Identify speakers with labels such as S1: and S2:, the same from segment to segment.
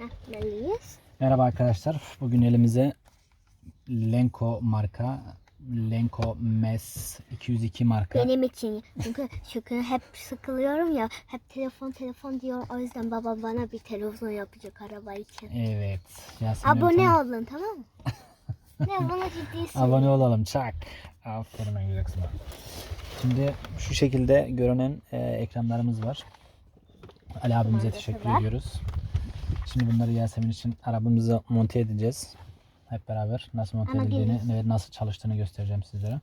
S1: Yapmalıyız.
S2: Merhaba arkadaşlar. Bugün elimize Lenko marka Lenko MES 202 marka.
S1: Benim için. Çünkü çünkü hep sıkılıyorum ya. Hep telefon telefon diyor. O yüzden babam bana bir televizyon yapacak araba için.
S2: Evet. Yasemin
S1: Abone
S2: Hanım,
S1: olun tamam mı? ne bana ciddi
S2: Abone olalım. Çak. Aferin ben güzel. Şimdi şu şekilde görünen e, ekranlarımız var. Ali abimize teşekkür
S1: var.
S2: ediyoruz. Şimdi bunları Yasemin için arabamıza monte edeceğiz. Hep beraber nasıl monte
S1: Ama
S2: edildiğini
S1: gelin.
S2: ve nasıl çalıştığını göstereceğim sizlere.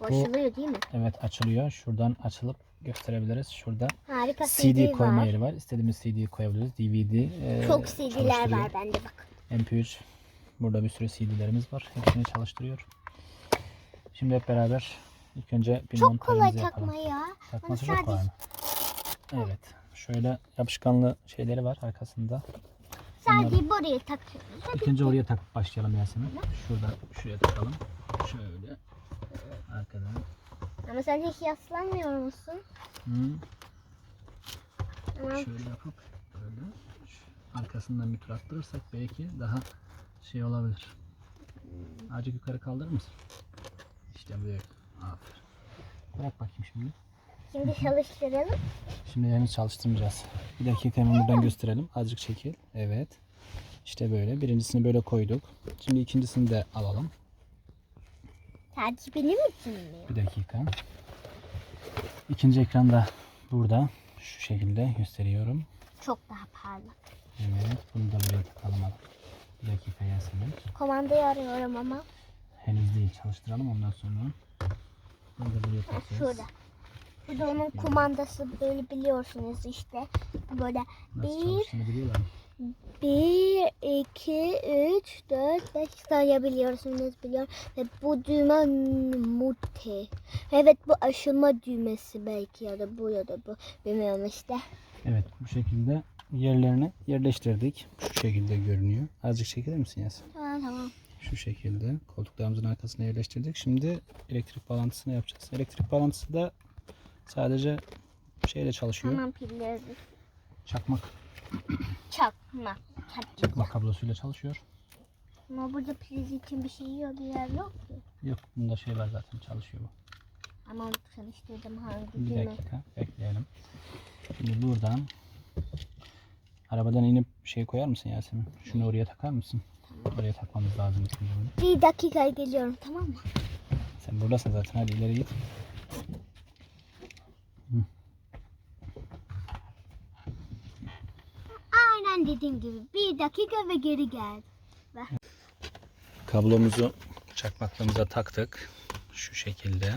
S1: Boşalıyor değil mi?
S2: Evet açılıyor. Şuradan açılıp gösterebiliriz. Şurada
S1: Harika
S2: CD,
S1: CD,
S2: koyma
S1: var.
S2: yeri var. İstediğimiz CD'yi koyabiliriz. DVD. e,
S1: Çok CD'ler var bende bak.
S2: MP3. Burada bir sürü CD'lerimiz var. Hepsini çalıştırıyor. Şimdi hep beraber ilk önce bir
S1: Çok kolay
S2: montajımızı yapalım.
S1: takma ya.
S2: Takması
S1: Ama
S2: çok kolay mı? Evet. Şöyle yapışkanlı şeyleri var arkasında.
S1: Sadece buraya takıyoruz.
S2: İlk önce oraya takıp başlayalım Yasemin. Şuradan şuraya takalım. Şöyle. Arkadan.
S1: Ama sen hiç yaslanmıyor musun?
S2: Hı.
S1: Ama
S2: Şöyle yapıp böyle arkasından bir tur attırırsak belki daha şey olabilir. Azıcık yukarı kaldırır mısın? İşte böyle. Aferin. Bırak bakayım şimdi.
S1: Şimdi çalıştıralım.
S2: Şimdi henüz çalıştırmayacağız. Bir dakika hemen buradan gösterelim. Azıcık çekil. Evet. İşte böyle. Birincisini böyle koyduk. Şimdi ikincisini de alalım.
S1: Sadece benim için mi?
S2: Bir dakika. İkinci ekran da burada. Şu şekilde gösteriyorum.
S1: Çok daha parlak.
S2: Evet. Bunu da buraya takalım. Bir dakika Yasemin.
S1: Komandayı arıyorum ama.
S2: Henüz değil. Çalıştıralım ondan sonra. Bunu da buraya takacağız.
S1: şurada. Burada onun kumandası böyle biliyorsunuz işte. Böyle bir, bir, iki, üç, dört, beş sayabiliyorsunuz biliyor. Ve bu düğme mute. Evet bu aşılma düğmesi belki ya da bu ya da bu. Bilmiyorum işte.
S2: Evet bu şekilde yerlerini yerleştirdik. Şu şekilde görünüyor. Azıcık çekilir misin Yasemin?
S1: Tamam tamam.
S2: Şu şekilde koltuklarımızın arkasına yerleştirdik. Şimdi elektrik bağlantısını yapacağız. Elektrik bağlantısı da sadece şeyle çalışıyor.
S1: Tamam pilleri
S2: Çakmak,
S1: çakma.
S2: çakmak kablosuyla çalışıyor.
S1: Ama burada priz için bir şey yok, bir yer yok ki.
S2: Yok bunda şey var zaten çalışıyor bu.
S1: Ama çalıştırdım hangi
S2: Bir dakika bekleyelim. Şimdi buradan arabadan inip şey koyar mısın Yasemin? Şunu oraya takar mısın? Oraya takmamız lazım bunu.
S1: Bir dakika geliyorum tamam mı?
S2: Sen buradasın zaten hadi ileri git.
S1: Aynen dediğim gibi bir dakika ve geri gel.
S2: Kablomuzu çakmaklığımıza taktık. Şu şekilde.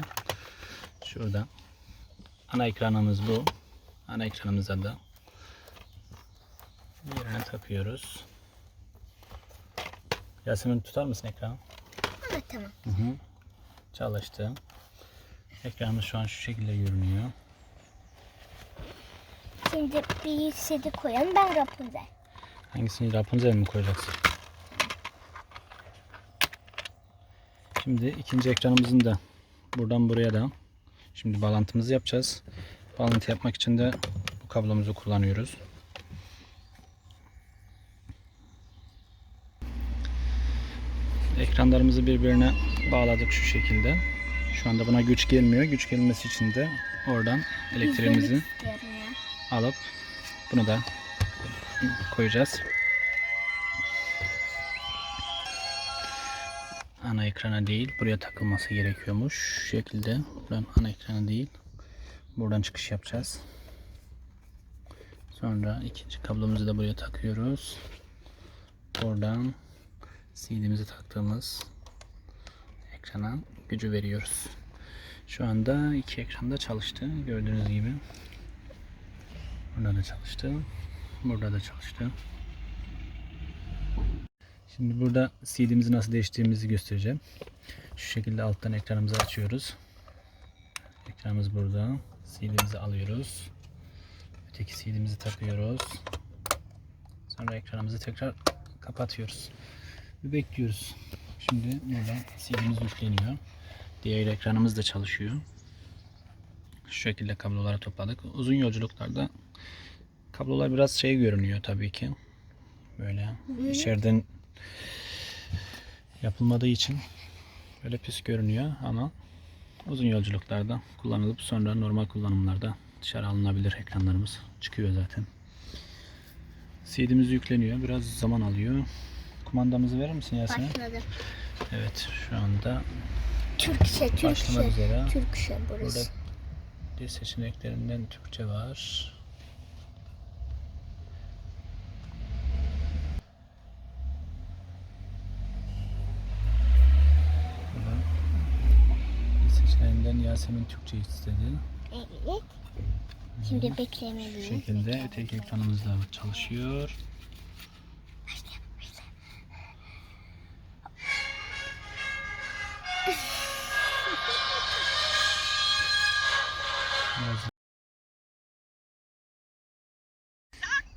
S2: Şurada. Ana ekranımız bu. Ana ekranımıza da yerine takıyoruz. Yasemin tutar mısın ekranı?
S1: Evet tamam.
S2: Hı hı. Çalıştı. Ekranımız şu an şu şekilde görünüyor.
S1: Şimdi bir CD koyalım ben Rapunzel.
S2: Hangisini Rapunzel mi koyacaksın? Şimdi ikinci ekranımızın da buradan buraya da şimdi bağlantımızı yapacağız. Bağlantı yapmak için de bu kablomuzu kullanıyoruz. Ekranlarımızı birbirine bağladık şu şekilde. Şu anda buna güç gelmiyor. Güç gelmesi için de oradan elektriğimizi. Alıp bunu da koyacağız. Ana ekrana değil, buraya takılması gerekiyormuş. Şu şekilde. Buradan ana ekrana değil. Buradan çıkış yapacağız. Sonra ikinci kablomuzu da buraya takıyoruz. Buradan CD'mizi taktığımız ekrana gücü veriyoruz. Şu anda iki ekranda çalıştı. Gördüğünüz gibi. Burada da çalıştı. Burada da çalıştı. Şimdi burada CD'mizi nasıl değiştirdiğimizi göstereceğim. Şu şekilde alttan ekranımızı açıyoruz. Ekranımız burada. CD'mizi alıyoruz. Öteki CD'mizi takıyoruz. Sonra ekranımızı tekrar kapatıyoruz. Bir bekliyoruz. Şimdi burada CD'miz yükleniyor. Diğer ekranımız da çalışıyor. Şu şekilde kabloları topladık. Uzun yolculuklarda kablolar biraz şey görünüyor tabii ki. böyle. İçeriden yapılmadığı için böyle pis görünüyor ama uzun yolculuklarda kullanılıp sonra normal kullanımlarda dışarı alınabilir ekranlarımız çıkıyor zaten. CD'miz yükleniyor. Biraz zaman alıyor. Kumandamızı verir misin Yasemin?
S1: Başladı.
S2: Evet şu anda
S1: Türkçe, Türkçe. Türkçe
S2: Burada
S1: burası.
S2: Dil seçeneklerinden Türkçe var. Dil seçeneğinden Yasemin Türkçe istedi.
S1: Evet. Şimdi
S2: Şu
S1: beklemeliyiz.
S2: şekilde öteki ekranımız da çalışıyor.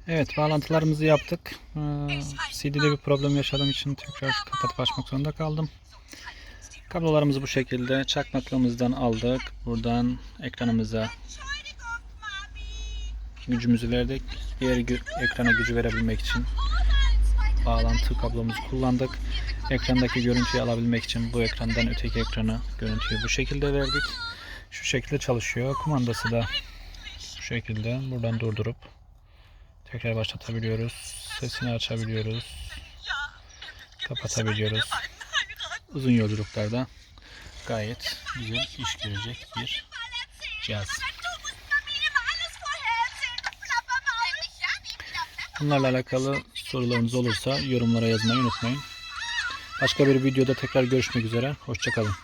S2: Evet bağlantılarımızı yaptık. Ee, CD'de bir problem yaşadığım için tekrar kapatıp açmak zorunda kaldım. Kablolarımızı bu şekilde çakmaklığımızdan aldık. Buradan ekranımıza gücümüzü verdik. Diğer gü- ekrana gücü verebilmek için bağlantı kablomuzu kullandık. Ekrandaki görüntüyü alabilmek için bu ekrandan öteki ekrana görüntüyü bu şekilde verdik. Şu şekilde çalışıyor. Kumandası da şu şekilde. Buradan durdurup tekrar başlatabiliyoruz. Sesini açabiliyoruz. Kapatabiliyoruz. Uzun yolculuklarda gayet güzel iş görecek bir cihaz. Bunlarla alakalı sorularınız olursa yorumlara yazmayı unutmayın. Başka bir videoda tekrar görüşmek üzere. Hoşçakalın.